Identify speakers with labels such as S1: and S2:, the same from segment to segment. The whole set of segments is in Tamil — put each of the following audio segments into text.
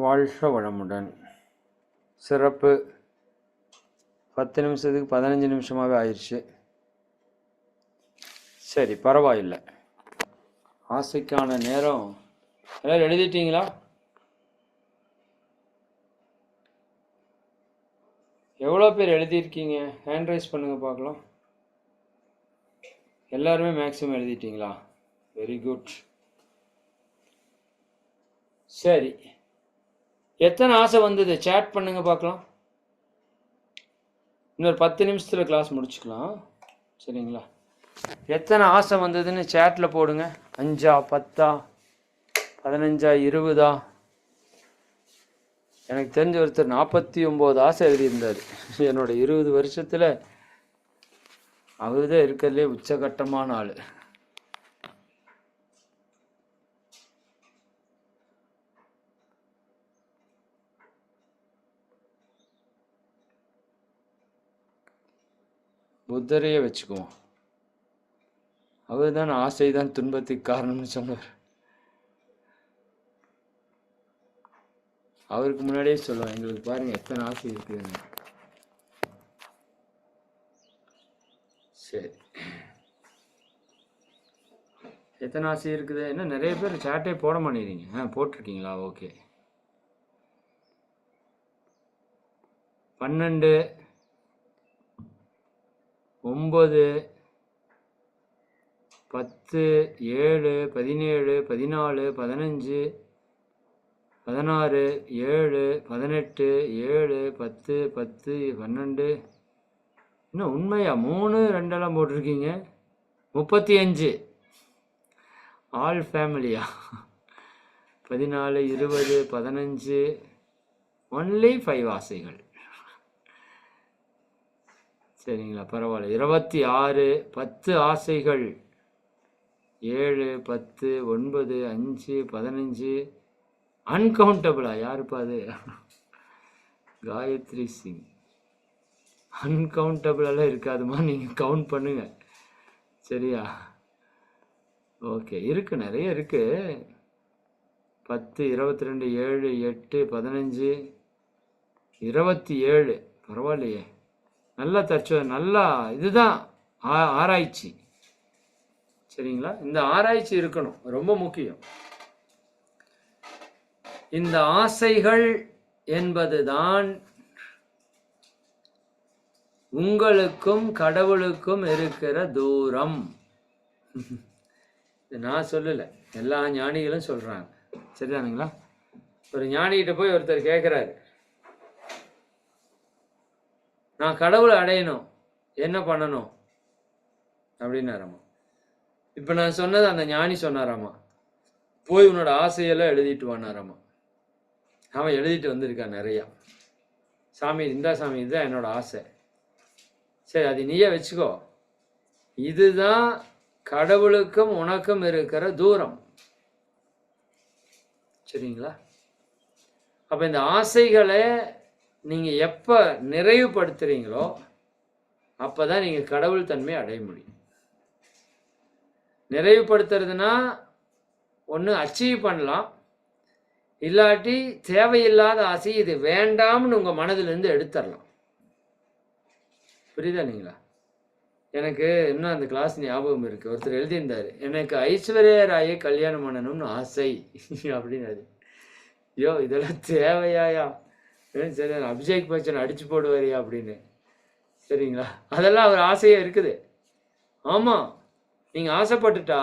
S1: வாழ்க வளமுடன். சிறப்பு. பத்து நிமிஷத்துக்கு பதினஞ்சு நிமிஷமாகவே ஆயிடுச்சு சரி பரவாயில்லை. ஆசைக்கான நேரம். எல்லாரும் எழுதிட்டீங்களா? எவ்வளோ பேர் எழுதியிருக்கீங்க? ஹேண்ட் ரைஸ் பண்ணுங்கள் பார்க்கலாம். எல்லாருமே மேக்ஸிமம் எழுதிட்டீங்களா? Very good. சரி. எத்தனை ஆசை வந்தது? சேட் பண்ணுங்க பார்க்கலாம். இன்னொரு பத்து நிமிஷத்தில் கிளாஸ் முடிச்சுக்கலாம். சரிங்களா? எத்தனை ஆசை வந்ததுன்னு சேட்டில் போடுங்க. அஞ்சா பத்தா பதினஞ்சா இருபதா? எனக்கு தெரிஞ்ச ஒருத்தர் நாற்பத்தி ஒம்பது ஆசை எழுதியிருந்தார். என்னோட இருபது வருஷத்தில் அவர் தான் இருக்கிறதுலே உச்சகட்டமான ஆள். புத்தரையே வச்சுக்குவோம். அவர் தான் ஆசை தான் துன்பத்துக்கு காரணம்னு சொன்னார் அவருக்கு முன்னாடியே சொல்லுவோம் எங்களுக்கு பாருங்க எத்தனை ஆசை இருக்குதுன்னு. சரி. எத்தனை ஆசை இருக்குது? என்ன நிறைய பேர் சாட்டே போட மாட்டேங்கிறீங்க? ஆ போட்டிருக்கீங்களா? ஓகே. பன்னெண்டு ஒம்பது பத்து ஏழு பதினேழு பதினாலு பதினஞ்சு பதினாறு ஏழு பதினெட்டு ஏழு பத்து பத்து பன்னெண்டு. இன்னும் உண்மையா? மூணு ரெண்டெல்லாம் போட்டிருக்கீங்க. முப்பத்தி அஞ்சு ஆல் ஃபேமிலியா பதினாலு இருபது பதினஞ்சு. ஒன்லி ஃபைவ் ஆசைகள். சரிங்களா? பரவாயில்ல. இருபத்தி ஆறு பத்து ஆசைகள். ஏழு பத்து ஒன்பது அஞ்சு பதினஞ்சு. அன்கவுண்டபிளா யாருப்பா அது? காயத்ரி சிங். அன்கவுண்டபிளெல்லாம் இருக்காதுமா? நீங்கள் கவுண்ட் பண்ணுங்க. சரியா? ஓகே. இருக்கு நிறைய இருக்குது பத்து இருபத்தி ரெண்டு ஏழு எட்டு பதினஞ்சு. இருபத்தி ஏழு. பரவாயில்லையே. நல்லா தச்ச நல்லா இதுதான் ஆ- ஆராய்ச்சி. சரிங்களா? இந்த ஆராய்ச்சி இருக்கணும். ரொம்ப முக்கியம். இந்த ஆசைகள் என்பதுதான் உங்களுக்கும் கடவுளுக்கும் இருக்கிற தூரம். இது நான் சொல்லலை. எல்லா ஞானிகளும் சொல்கிறாங்க சரிதானுங்களா? ஒரு ஞானிகிட்ட போய் ஒருத்தர் கேட்குறாரு நான் கடவுளை அடையணும். என்ன பண்ணணும்? அப்படின்னாராமா இப்போ நான் சொன்னது அந்த ஞானி சொன்னாராமா போய் உன்னோட ஆசையெல்லாம் எழுதிட்டு வானாராமா அவன் எழுதிட்டு வந்திருக்கான் நிறையா. சாமி இந்தா சாமி இதுதான் என்னோட ஆசை. சரி அது நீயே வச்சுக்கோ. இதுதான் கடவுளுக்கும் உனக்கும் இருக்கிற தூரம். சரிங்களா? அப்போ இந்த ஆசைகளை நீங்கள் எப்போ நிறைவுபடுத்துகிறீங்களோ அப்போ தான் நீங்கள் கடவுள் தன்மை அடைய முடியும். நிறைவுபடுத்துறதுனா ஒன்று அச்சீவ் பண்ணலாம். இல்லாட்டி தேவையில்லாத ஆசை இது வேண்டாம்னு உங்கள் மனதிலிருந்து எடுத்துடலாம் புரியுதா நீங்களா எனக்கு இன்னும் அந்த கிளாஸ் ஞாபகம் இருக்குது ஒருத்தர் எழுதியிருந்தாரு எனக்கு ஐஸ்வர்யா ராயை கல்யாணம் பண்ணணும்னு ஆசை அப்படின்னு ஐயோ இதெல்லாம் தேவையாயா? சரி நான் அபிஷேக் பச்சன் அடிச்சு போடுவாரியா அப்படின்னு. சரிங்களா? அதெல்லாம் அவர் ஆசையா இருக்குது. ஆமா. நீங்க ஆசைப்பட்டுட்டா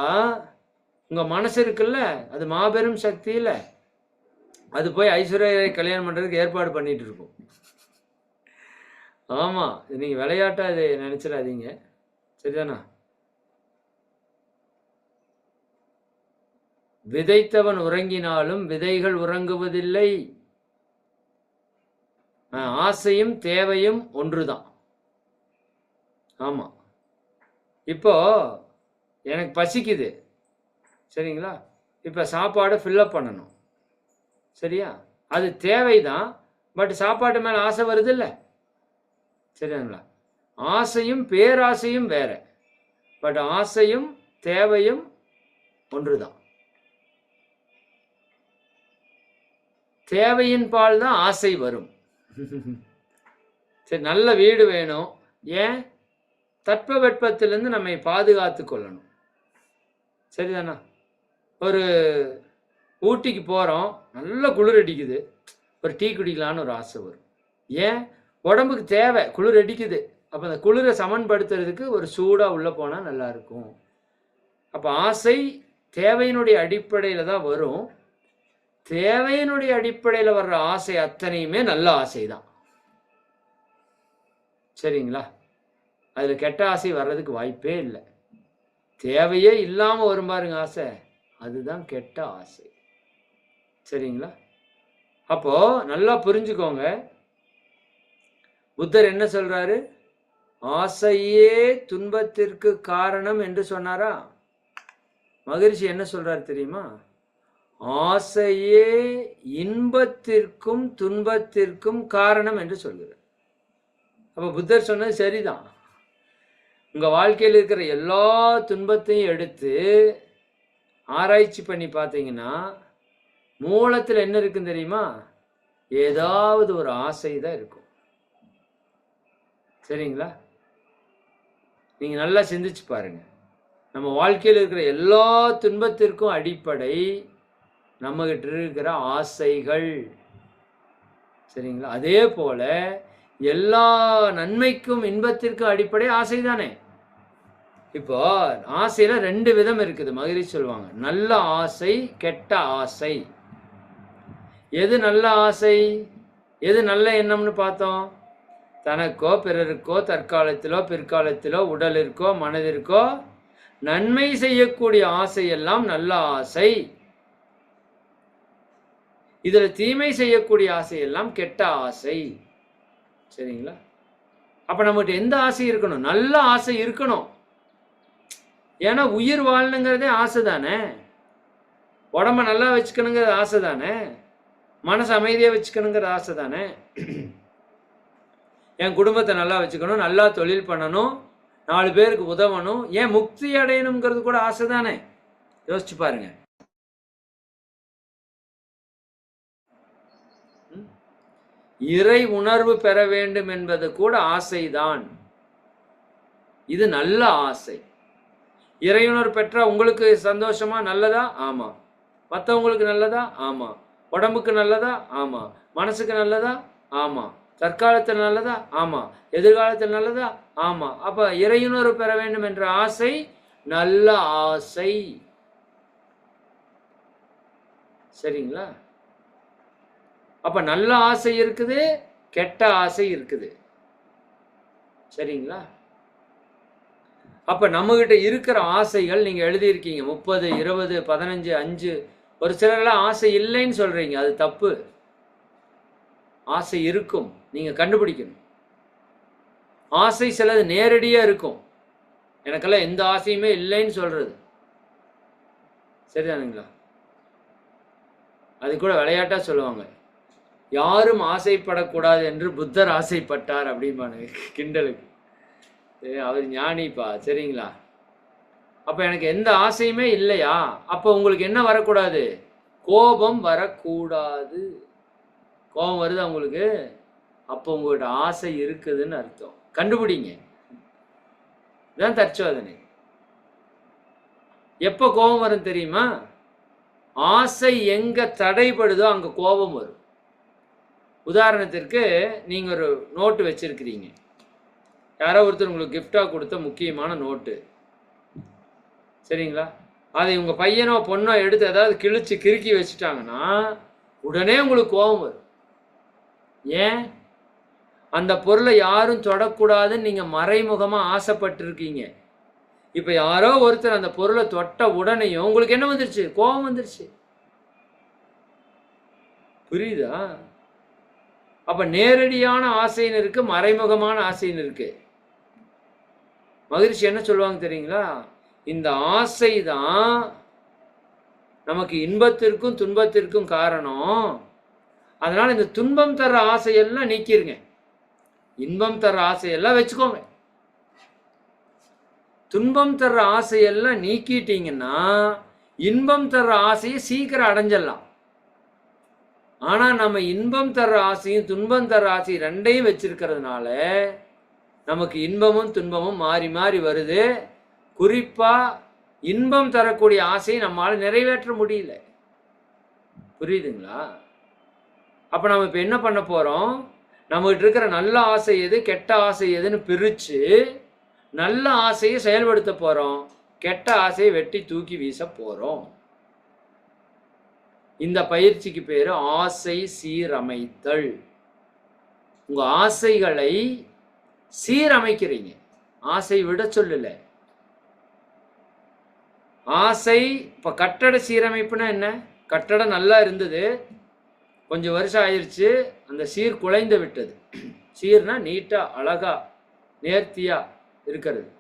S1: உங்க மனசு இருக்குல்ல அது மாபெரும் சக்தி இல்ல. அது போய் ஐஸ்வர்யா கல்யாணம் பண்றதுக்கு ஏற்பாடு பண்ணிட்டு இருக்கும். ஆமா. இது நீங்க விளையாட்டா இதை நினைச்சிடாதீங்க. சரிதானா? விதைத்தவன் உறங்கினாலும் விதைகள் உறங்குவதில்லை. ஆசையும் தேவையும் ஒன்றுதான். ஆமா. இப்போ எனக்கு பசிக்குது. சரிங்களா? இப்போ சாப்பாடு ஃபில்லப் பண்ணணும். சரியா? அது தேவைதான். பட் சாப்பாட்டு மேலே ஆசை வருது இல்லை சரிங்களா? ஆசையும் பேராசையும் வேற. பட் ஆசையும் தேவையும் ஒன்றுதான். தேவையின் பால் தான் ஆசை வரும். சரி நல்ல வீடு வேணும். ஏன்? தட்பவெட்பத்திலிருந்து நம்மை பாதுகாத்து கொள்ளணும். சரிதானா? ஒரு ஊட்டிக்கு போகிறோம் நல்ல குளிர் அடிக்குது. ஒரு டீ குடிக்கலான்னு ஒரு ஆசை வரும். ஏன்? உடம்புக்கு தேவை குளிர் அடிக்குது. அப்போ அந்த குளிரை சமன்படுத்துறதுக்கு ஒரு சூடாக உள்ளே போனால் நல்லா இருக்கும். அப்போ ஆசை தேவையினுடைய அடிப்படையில் தான் வரும். தேவையினுடைய அடிப்படையில் வர்ற ஆசை அத்தனையுமே நல்ல ஆசை தான் சரிங்களா? அதில் கெட்ட ஆசை வர்றதுக்கு வாய்ப்பே இல்லை. தேவையே இல்லாமல் வரும் பாருங்க ஆசை. அதுதான் கெட்ட ஆசை. சரிங்களா? அப்போ நல்லா புரிஞ்சுக்கோங்க. புத்தர் என்ன சொல்றாரு? ஆசையே துன்பத்திற்கு காரணம் என்று சொன்னாரா? மகிழ்ச்சி என்ன சொல்றாரு தெரியுமா? ஆசையே இன்பத்திற்கும் துன்பத்திற்கும் காரணம் என்று சொல்கிறார். அப்ப புத்தர் சொன்னது சரிதான். உங்க வாழ்க்கையில் இருக்கிற எல்லா துன்பத்தையும் எடுத்து ஆராய்ச்சி பண்ணி பார்த்தீங்கன்னா மூலத்தில் என்ன இருக்குன்னு தெரியுமா? ஏதாவது ஒரு ஆசை தான் இருக்கும். சரிங்களா? நீங்கள் நல்லா சிந்திச்சு பாருங்க. நம்ம வாழ்க்கையில் இருக்கிற எல்லா துன்பத்திற்கும் அடிப்படை நம்மகிட்ட இருக்கிற ஆசைகள். சரிங்களா? அதே போல எல்லா நன்மைக்கும் இன்பத்திற்கும் அடிப்படை ஆசை தானே? இப்போ ஆசையில ரெண்டு விதம் இருக்குது. மகிழ்ச்சி சொல்லுவாங்க. நல்ல ஆசை கெட்ட ஆசை. எது நல்ல ஆசை? எது நல்ல எண்ணம்னு பார்த்தோம். தனக்கோ பிறருக்கோ தற்காலத்திலோ பிற்காலத்திலோ உடலிற்கோ மனதிற்கோ நன்மை செய்யக்கூடிய ஆசையெல்லாம் நல்ல ஆசை. இதில் தீமை செய்யக்கூடிய ஆசையெல்லாம் கெட்ட ஆசை. சரிங்களா? அப்போ நம்மகிட்ட எந்த ஆசை இருக்கணும்? நல்ல ஆசை இருக்கணும். ஏன்னா உயிர் வாழணுங்கிறதே ஆசை தானே? உடம்ப நல்லா வச்சுக்கணுங்கிறது ஆசை தானே? மனசு அமைதியாக வச்சுக்கணுங்கிற ஆசை தானே? என் குடும்பத்தை நல்லா வச்சுக்கணும் நல்லா தொழில் பண்ணணும் நாலு பேருக்கு உதவணும். ஏன் முக்தி அடையணுங்கிறது கூட ஆசை தானே? யோசிச்சு பாருங்கள் இறை உணர்வு பெற வேண்டும் என்பது கூட ஆசைதான். இது நல்ல ஆசை. இறையுணர்வு பெற்றா உங்களுக்கு சந்தோஷமா நல்லதா? ஆமா. மற்றவங்களுக்கு நல்லதா? ஆமா. உடம்புக்கு நல்லதா? ஆமா. மனசுக்கு நல்லதா? ஆமா. தற்காலத்தில் நல்லதா? ஆமா. எதிர்காலத்தில் நல்லதா? ஆமா. அப்ப இறையுணர்வு பெற வேண்டும் என்ற ஆசை நல்ல ஆசை. சரிங்களா? அப்ப நல்ல ஆசை இருக்குது கெட்ட ஆசை இருக்குது. சரிங்களா? அப்ப நம்மகிட்ட இருக்கிற ஆசைகள் நீங்க எழுதியிருக்கீங்க முப்பது இருபது பதினஞ்சு அஞ்சு ஒரு சிலர்லாம் ஆசை இல்லைன்னு சொல்றீங்க அது தப்பு. ஆசை இருக்கும் நீங்க கண்டுபிடிக்கணும். ஆசை சிலது நேரடியா இருக்கும். எனக்கெல்லாம் எந்த ஆசையுமே இல்லைன்னு சொல்றது. சரிதானுங்களா? அது கூட விளையாட்டா சொல்லுவாங்க. யாரும் ஆசைப்படக்கூடாது என்று புத்தர் ஆசைப்பட்டார் அப்படிம்பானு கிண்டலுக்கு. அவர் ஞானிப்பா சரிங்களா? அப்போ எனக்கு எந்த ஆசையுமே இல்லையா? அப்போ உங்களுக்கு என்ன வரக்கூடாது? கோபம் வரக்கூடாது. கோபம் வருது அவங்களுக்கு அப்போ உங்கள்கிட்ட ஆசை இருக்குதுன்னு அர்த்தம். கண்டுபிடிங்க. இதான் தற்சோதனை. எப்போ கோபம் வரும் தெரியுமா? ஆசை எங்கே தடைபடுதோ அங்கே கோபம் வரும். உதாரணத்திற்கு நீங்கள் ஒரு நோட்டு வச்சுருக்கிறீங்க. யாரோ ஒருத்தர் உங்களுக்கு கிஃப்டாக கொடுத்த முக்கியமான நோட்டு சரிங்களா? அதை உங்கள் பையனோ பொண்ணோ எடுத்து ஏதாவது கிழிச்சு கிறுக்கி வச்சுட்டாங்கன்னா உடனே உங்களுக்கு கோபம் வரும். ஏன்? அந்த பொருளை யாரும் தொடக்கூடாதுன்னு நீங்கள் மறைமுகமாக ஆசைப்பட்டிருக்கீங்க. இப்போ யாரோ ஒருத்தர் அந்த பொருளை தொட்ட உடனேயும் உங்களுக்கு என்ன வந்துருச்சு? கோபம் வந்துருச்சு. புரியுதா? அப்போ நேரடியான ஆசைன்னு இருக்குது மறைமுகமான ஆசைன்னு இருக்குது மகிழ்ச்சி என்ன சொல்லுவாங்க தெரியுங்களா? இந்த ஆசை தான் நமக்கு இன்பத்திற்கும் துன்பத்திற்கும் காரணம். அதனால் இந்த துன்பம் தர்ற ஆசையெல்லாம் நீக்கிருங்க. இன்பம் தர்ற ஆசையெல்லாம் வச்சுக்கோங்க. துன்பம் தர்ற ஆசையெல்லாம் நீக்கிட்டீங்கன்னா இன்பம் தர்ற ஆசையை சீக்கிரம் அடைஞ்சிடலாம். ஆனா நம்ம இன்பம் தர்ற ஆசையும் துன்பம் தர்ற ஆசையும் ரெண்டையும் வச்சிருக்கிறதுனால நமக்கு இன்பமும் துன்பமும் மாறி மாறி வருது. குறிப்பா இன்பம் தரக்கூடிய ஆசையை நம்மளால் நிறைவேற்ற முடியல. புரியுதுங்களா? அப்ப நம்ம இப்ப என்ன பண்ண போறோம்? நம்மகிட்ட இருக்கிற நல்ல ஆசை எது கெட்ட ஆசை எதுன்னு பிரிச்சு நல்ல ஆசையை செயல்படுத்த போறோம். கெட்ட ஆசையை வெட்டி தூக்கி வீச போறோம். இந்த பயிற்சிக்கு பேர் ஆசை சீரமைத்தல். உங்கள் ஆசைகளை சீரமைக்கிறீங்க. ஆசை விட சொல்லல. ஆசை இப்போ கட்டட சீரமைப்புனா என்ன? கட்டடம் நல்லா இருந்தது. கொஞ்சம் வருஷம் ஆயிடுச்சு அந்த சீர் குலைந்து விட்டது. சீர்னா நீட்டாக அழகா நேர்த்தியாக இருக்கிறது.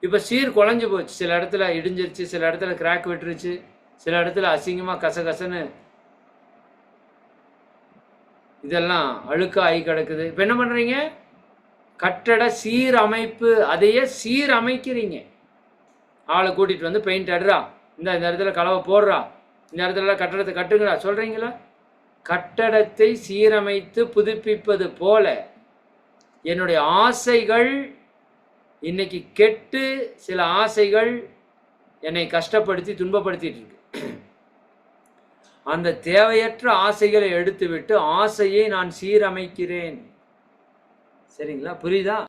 S1: இப்போ சீர் குலைஞ்சு போச்சு. சில இடத்துல இடிஞ்சிருச்சு சில இடத்துல கிராக் விட்டுருச்சு. சில இடத்துல அசிங்கமாக கசகசன்னு இதெல்லாம் அழுக்கா ஆகி கிடக்குது. இப்போ என்ன பண்ணுறீங்க கட்டட சீரமைப்பு அதையே சீரமைக்கிறீங்க. ஆளை கூட்டிகிட்டு வந்து பெயிண்ட் அடுறா. இந்த இந்த இடத்துல கலவை போடுறா. இந்த இடத்துல கட்டடத்தை கட்டுங்கடா சொல்கிறீங்களா கட்டடத்தை சீரமைத்து புதுப்பிப்பது போல என்னுடைய ஆசைகள் இன்னைக்கு கெட்டு சில ஆசைகள் என்னை கஷ்டப்படுத்தி துன்பப்படுத்திட்டு இருக்கு. அந்த தேவையற்ற ஆசைகளை எடுத்துவிட்டு ஆசையை நான் சீரமைக்கிறேன். சரிங்களா? புரியுதா?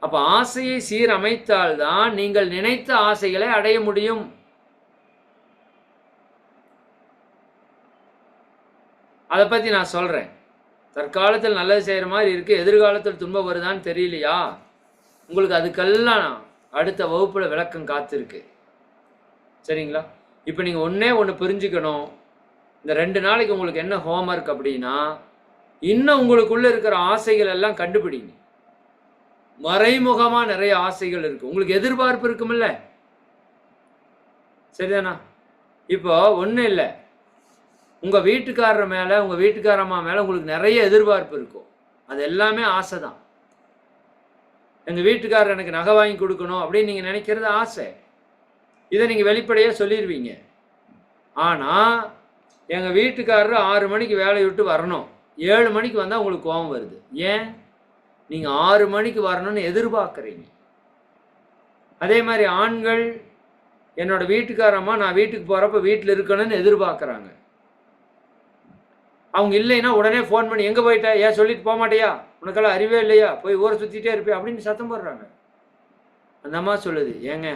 S1: அப்ப ஆசையை சீரமைத்தால்தான் நீங்கள் நினைத்த ஆசைகளை அடைய முடியும். அதை பத்தி நான் சொல்றேன். தற்காலத்தில் நல்லது செய்யற மாதிரி இருக்கு எதிர்காலத்தில் துன்பம் வருதான்னு தெரியலையா? உங்களுக்கு அதுக்கெல்லாம் அடுத்த வகுப்பில் விளக்கம் காத்திருக்கு. சரிங்களா? இப்போ நீங்கள் ஒன்றே ஒன்று புரிஞ்சுக்கணும். இந்த ரெண்டு நாளைக்கு உங்களுக்கு என்ன ஹோம்ஒர்க் அப்படின்னா இன்னும் உங்களுக்குள்ளே இருக்கிற ஆசைகள் எல்லாம் கண்டுபிடிங்க. மறைமுகமாக நிறைய ஆசைகள் இருக்குது உங்களுக்கு எதிர்பார்ப்பு இருக்குமில்ல? சரிதானா? இப்போ ஒன்றும் இல்லை. உங்கள் வீட்டுக்காரர் மேலே உங்கள் வீட்டுக்காரம்மா மேலே உங்களுக்கு நிறைய எதிர்பார்ப்பு இருக்கும். அது எல்லாமே ஆசை தான் எங்கள் வீட்டுக்காரர் எனக்கு நகை வாங்கி கொடுக்கணும் அப்படின்னு நீங்கள் நினைக்கிறது ஆசை. இதை நீங்கள் வெளிப்படையாக சொல்லிடுவீங்க ஆனால் எங்கள் வீட்டுக்காரர் ஆறு மணிக்கு வேலையை விட்டு வரணும். ஏழு மணிக்கு வந்தால் உங்களுக்கு கோபம் வருது. ஏன்? நீங்கள் ஆறு மணிக்கு வரணும்னு எதிர்பார்க்குறீங்க. அதே மாதிரி ஆண்கள் என்னோட வீட்டுக்காரம்மா நான் வீட்டுக்கு போகிறப்ப வீட்டில் இருக்கணும்னு எதிர்பார்க்குறாங்க. அவங்க இல்லைன்னா உடனே ஃபோன் பண்ணி எங்கே போயிட்ட? ஏன் சொல்லிட்டு போக மாட்டியா? உனக்கெல்லாம் அறிவே இல்லையா? போய் ஊரை சுற்றிட்டே இருப்பேன் அப்படின்னு சத்தம் போடுறாங்க. அந்த அம்மா சொல்லுது ஏங்க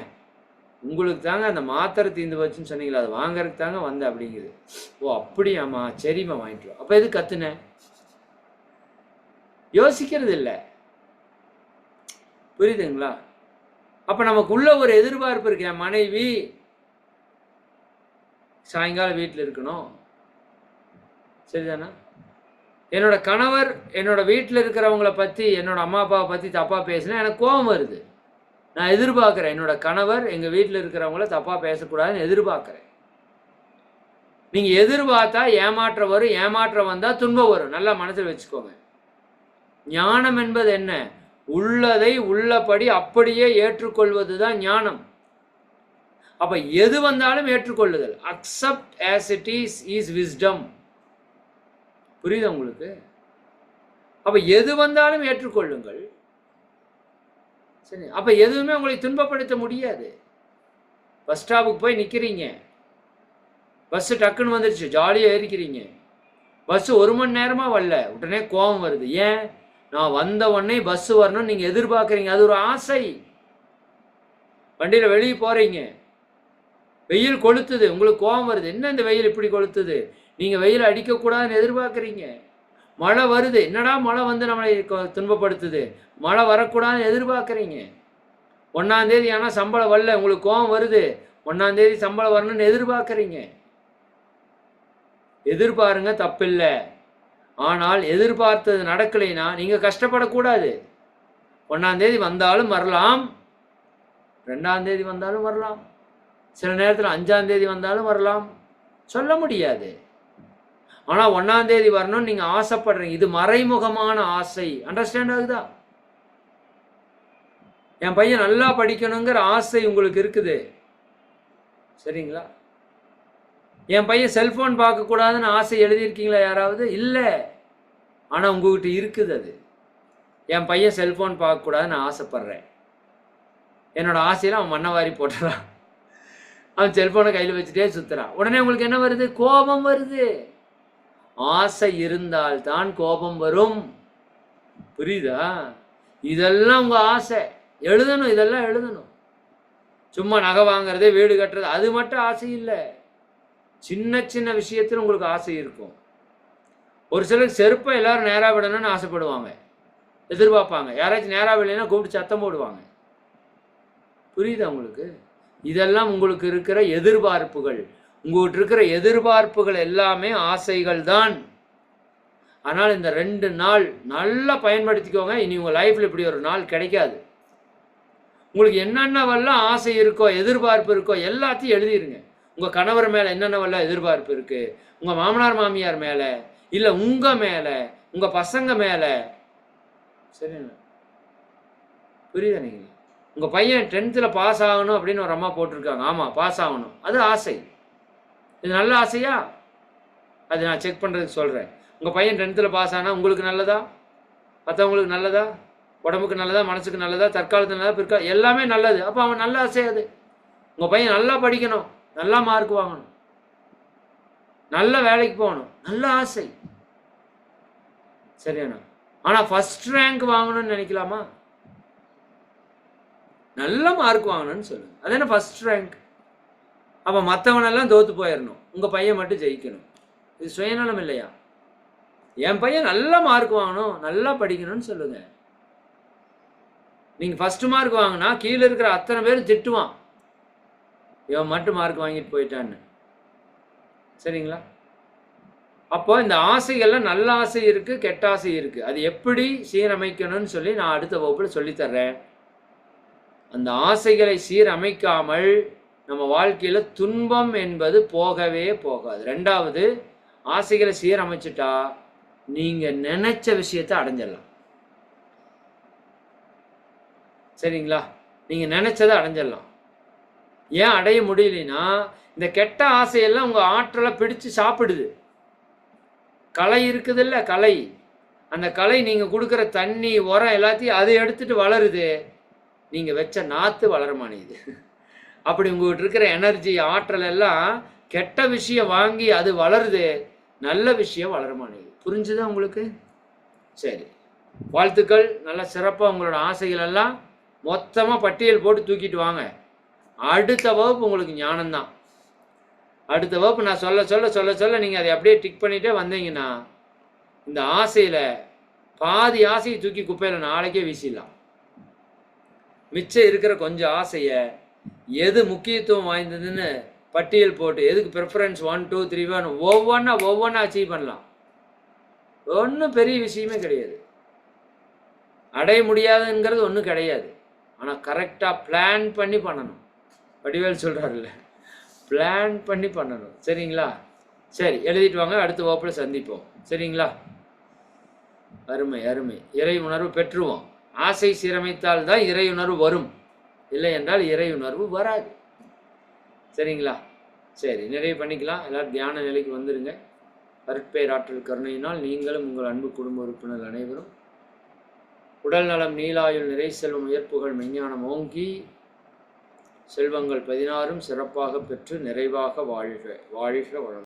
S1: உங்களுக்கு தாங்க அந்த மாத்திரை தீர்ந்து போச்சுன்னு சொன்னீங்களா அது வாங்கறதுக்கு தாங்க வந்தேன் அப்படிங்குது. ஓ அப்படியாம்மா. சரிம்மா வாங்கிட்டு அப்போ எது கத்துனேன் யோசிக்கிறது இல்லை. புரியுதுங்களா? அப்போ நமக்குள்ள ஒரு எதிர்பார்ப்பு இருக்கு. என் மனைவி சாயங்காலம் வீட்டில் இருக்கணும். சரிதானா? என்னோட கணவர் என்னோட வீட்டில் இருக்கிறவங்கள பற்றி என்னோட அம்மா அப்பாவை பற்றி தப்பாக பேசினா எனக்கு கோபம் வருது. நான் எதிர்பார்க்குறேன் என்னோட கணவர் எங்கள் வீட்டில் இருக்கிறவங்கள தப்பாக பேசக்கூடாதுன்னு எதிர்பார்க்குறேன். நீங்கள் எதிர்பார்த்தா ஏமாற்றம் வரும் ஏமாற்றம் வந்தால் துன்பம் வரும். நல்லா மனசில் வச்சுக்கோங்க. ஞானம் என்பது என்ன? உள்ளதை உள்ளபடி அப்படியே ஏற்றுக்கொள்வது தான் ஞானம். அப்போ எது வந்தாலும் ஏற்றுக்கொள்ளுதல். Accept as it is is wisdom புரியுதா உங்களுக்கு? அப்போ எது வந்தாலும் ஏற்றுக்கொள்ளுங்கள். சரி அப்போ எதுவுமே உங்களை துன்பப்படுத்த முடியாது. பஸ் ஸ்டாப்புக்கு போய் நிற்கிறீங்க பஸ் டக்குன்னு வந்துருச்சு ஜாலியாக ஏறிக்கிறீங்க. பஸ் ஒரு மணி நேரமாக வரல உடனே கோபம் வருது. ஏன்? நான் வந்த உடனே பஸ் வரணும்னு நீங்கள் எதிர்பார்க்குறீங்க. அது ஒரு ஆசை. வண்டியில் வெளியே போகிறீங்க வெயில் கொளுத்துது உங்களுக்கு கோபம் வருது. என்ன இந்த வெயில் இப்படி கொளுத்துது? நீங்க வெயில் அடிக்கக்கூடாதுன்னு எதிர்பார்க்குறீங்க. மழை வருது. என்னடா மழை வந்து நம்மளை துன்பப்படுத்துது? மழை வரக்கூடாதுன்னு எதிர்பார்க்குறீங்க. ஒன்றாந்தேதி ஆனால் சம்பளம் வரல. உங்களுக்கு கோபம் வருது. ஒன்றாந்தேதி சம்பளம் வரணும்னு எதிர்பார்க்குறீங்க. எதிர்பாருங்க தப்பில்லை. ஆனால் எதிர்பார்த்தது நடக்கலைன்னா நீங்கள் கஷ்டப்படக்கூடாது. ஒன்றாந்தேதி வந்தாலும் வரலாம். ரெண்டாந்தேதி வந்தாலும் வரலாம். சில நேரத்தில் அஞ்சாந்தேதி வந்தாலும் வரலாம். சொல்ல முடியாது. ஆனா ஒன்னாம் தேதி வரணும்னு நீங்க ஆசைப்படுறீங்க. இது மறைமுகமான ஆசை. அண்டர்ஸ்டாண்ட் ஆகுதா? என் பையன் நல்லா படிக்கணுங்கிற ஆசை உங்களுக்கு இருக்குது. சரிங்களா? என் பையன் செல்ஃபோன் பார்க்கக்கூடாதுன்னு ஆசை எழுதியிருக்கீங்களா யாராவது? இல்லை. ஆனால் உங்ககிட்ட இருக்குது அது. என் பையன் செல்ஃபோன் பார்க்கக்கூடாதுன்னு நான் ஆசைப்பட்றேன். என்னோட ஆசையில் அவன் மண்ணை வாரி போட்டுறான். அவன் செல்ஃபோனை கையில் வச்சுட்டே சுற்றுறான் உடனே உங்களுக்கு என்ன வருது? கோபம் வருது. ஆசை இருந்தால் தான் கோபம் வரும். புரியுதா? இதெல்லாம் உங்கள் ஆசை. எழுதணும் இதெல்லாம் எழுதணும். சும்மா நகை வாங்குறது வீடு கட்டுறது அது மட்டும் ஆசை இல்லை. சின்ன சின்ன விஷயத்தில் உங்களுக்கு ஆசை இருக்கும். ஒரு சிலருக்கு செருப்பை எல்லாரும் நேராக விடணும்னு ஆசைப்படுவாங்க. எதிர்பார்ப்பாங்க. யாராச்சும் நேராக விடலைன்னா கூப்பிட்டு சத்தம் போடுவாங்க. புரியுதா உங்களுக்கு? இதெல்லாம் உங்களுக்கு இருக்கிற எதிர்பார்ப்புகள். உங்கள்கிட்ட இருக்கிற எதிர்பார்ப்புகள் எல்லாமே ஆசைகள் தான் ஆனால் இந்த ரெண்டு நாள் நல்லா பயன்படுத்திக்கோங்க. இனி உங்கள் லைஃப்பில் இப்படி ஒரு நாள் கிடைக்காது. உங்களுக்கு என்னென்னவெல்லாம் ஆசை இருக்கோ எதிர்பார்ப்பு இருக்கோ எல்லாத்தையும் எழுதிருங்க. உங்கள் கணவர் மேலே என்னென்னவெல்லாம் எதிர்பார்ப்பு இருக்குது உங்கள் மாமனார் மாமியார் மேலே? இல்லை உங்கள் மேலே? உங்கள் பசங்க மேலே? சரிங்களா? புரியுதா நீங்கள் உங்கள் பையன் டென்த்தில் பாஸ் ஆகணும் அப்படின்னு ஒரு அம்மா போட்டிருக்காங்க. ஆமாம் பாஸ் ஆகணும். அது ஆசை. இது நல்ல ஆசையா? அது நான் செக் பண்ணுறதுக்கு சொல்கிறேன் உங்கள் பையன் டென்த்தில் பாஸ் ஆனால் உங்களுக்கு நல்லதா? மற்றவங்களுக்கு நல்லதா? உடம்புக்கு நல்லதா? மனசுக்கு நல்லதா? தற்காலத்துக்கு நல்லதா? பிற்கால எல்லாமே நல்லது. அப்போ அவன் நல்ல ஆசை அது. உங்கள் பையன் நல்லா படிக்கணும். நல்லா மார்க் வாங்கணும். நல்ல வேலைக்கு போகணும். நல்ல ஆசை. சரியாண்ணா ஆனால் ஃபஸ்ட் ரேங்க் வாங்கணும்னு நினைக்கலாமா? நல்ல மார்க் வாங்கணும்னு சொல்லுங்க அது என்ன ஃபஸ்ட் ரேங்க் அப்போ மற்றவனெல்லாம் தோற்று போயிடணும் உங்கள் பையன் மட்டும் ஜெயிக்கணும். இது சுயநலம் இல்லையா? என் பையன் நல்ல மார்க் வாங்கணும் நல்லா படிக்கணும்னு சொல்லுங்க. நீங்கள் ஃபஸ்ட்டு மார்க் வாங்கினா கீழே இருக்கிற அத்தனை பேர் திட்டுவான். இவன் மட்டும் மார்க் வாங்கிட்டு போயிட்டான்னு. சரிங்களா? அப்போ இந்த ஆசைகள்லாம் நல்ல ஆசை இருக்குது கெட்ட ஆசை இருக்குது அது எப்படி சீரமைக்கணும்னு சொல்லி நான் அடுத்த வகுப்பில் சொல்லித்தர்றேன் அந்த ஆசைகளை சீரமைக்காமல் நம்ம வாழ்க்கையில் துன்பம் என்பது போகவே போகாது. ரெண்டாவது ஆசைகளை சீரமைச்சிட்டா நீங்கள் நினச்ச விஷயத்தை அடைஞ்சிடலாம். சரிங்களா? நீங்கள் நினச்சதை அடைஞ்சிடலாம். ஏன் அடைய முடியலனா இந்த கெட்ட ஆசையெல்லாம் உங்கள் ஆற்றலை பிடிச்சு சாப்பிடுது. கலை இருக்குதுல்ல கலை அந்த கலை நீங்கள் கொடுக்குற தண்ணி உரம் எல்லாத்தையும் அதை எடுத்துட்டு வளருது. நீங்கள் வச்ச நாற்று வளர மாட்டேங்குது. அப்படி உங்கள்கிட்ட இருக்கிற எனர்ஜி ஆற்றல் எல்லாம் கெட்ட விஷயம் வாங்கி அது வளருது. நல்ல விஷயம் வளர மாட்டேங்குது. புரிஞ்சுதா உங்களுக்கு? சரி. வாழ்த்துக்கள். நல்ல சிறப்பாக உங்களோட ஆசைகள் எல்லாம் மொத்தமாக பட்டியல் போட்டு தூக்கிட்டு வாங்க. அடுத்த வகுப்பு உங்களுக்கு ஞானம்தான். அடுத்த வகுப்பு நான் சொல்ல சொல்ல சொல்ல சொல்ல நீங்கள் அதை அப்படியே டிக் பண்ணிகிட்டே வந்தீங்கன்னா இந்த ஆசையில் பாதி ஆசையை தூக்கி குப்பையில் நாளைக்கே வீசிடலாம். மிச்சம் இருக்கிற கொஞ்சம் ஆசையை எது முக்கியத்துவம் வாய்ந்ததுன்னு பட்டியல் போட்டு எதுக்கு preference one two three one ஒவ்வொன்றா ஒவ்வொன்றா அச்சீவ் பண்ணலாம். ஒன்றும் பெரிய விஷயமே கிடையாது. அடைய முடியாதுங்கிறது ஒன்றும் கிடையாது. ஆனால் கரெக்டாக பிளான் பண்ணி பண்ணணும். வடிவேல் சொல்கிறாருல்ல பிளான் பண்ணி பண்ணணும். சரிங்களா? சரி எழுதிட்டு வாங்க அடுத்த வகுப்பில் சந்திப்போம். சரிங்களா? அருமை அருமை. இறை உணர்வு பெற்றுவோம். ஆசை சீரமைத்தால் தான் இறை உணர்வு வரும். இல்லை என்றால் இறை உணர்வு வராது. சரிங்களா? சரி நிறைவு பண்ணிக்கலாம். எல்லோரும் தியான நிலைக்கு வந்துடுங்க அருட்பேராற்றல் கருணையினால் நீங்களும் உங்கள் அன்பு குடும்ப உறுப்பினர் அனைவரும் உடல் நலம் நீலாயுள் நிறை செல்வம் உயர்ப்புகள் மெஞ்ஞானம் ஓங்கி செல்வங்கள் பதினாறும் சிறப்பாக பெற்று நிறைவாக வாழ்க வாழ்க வளம்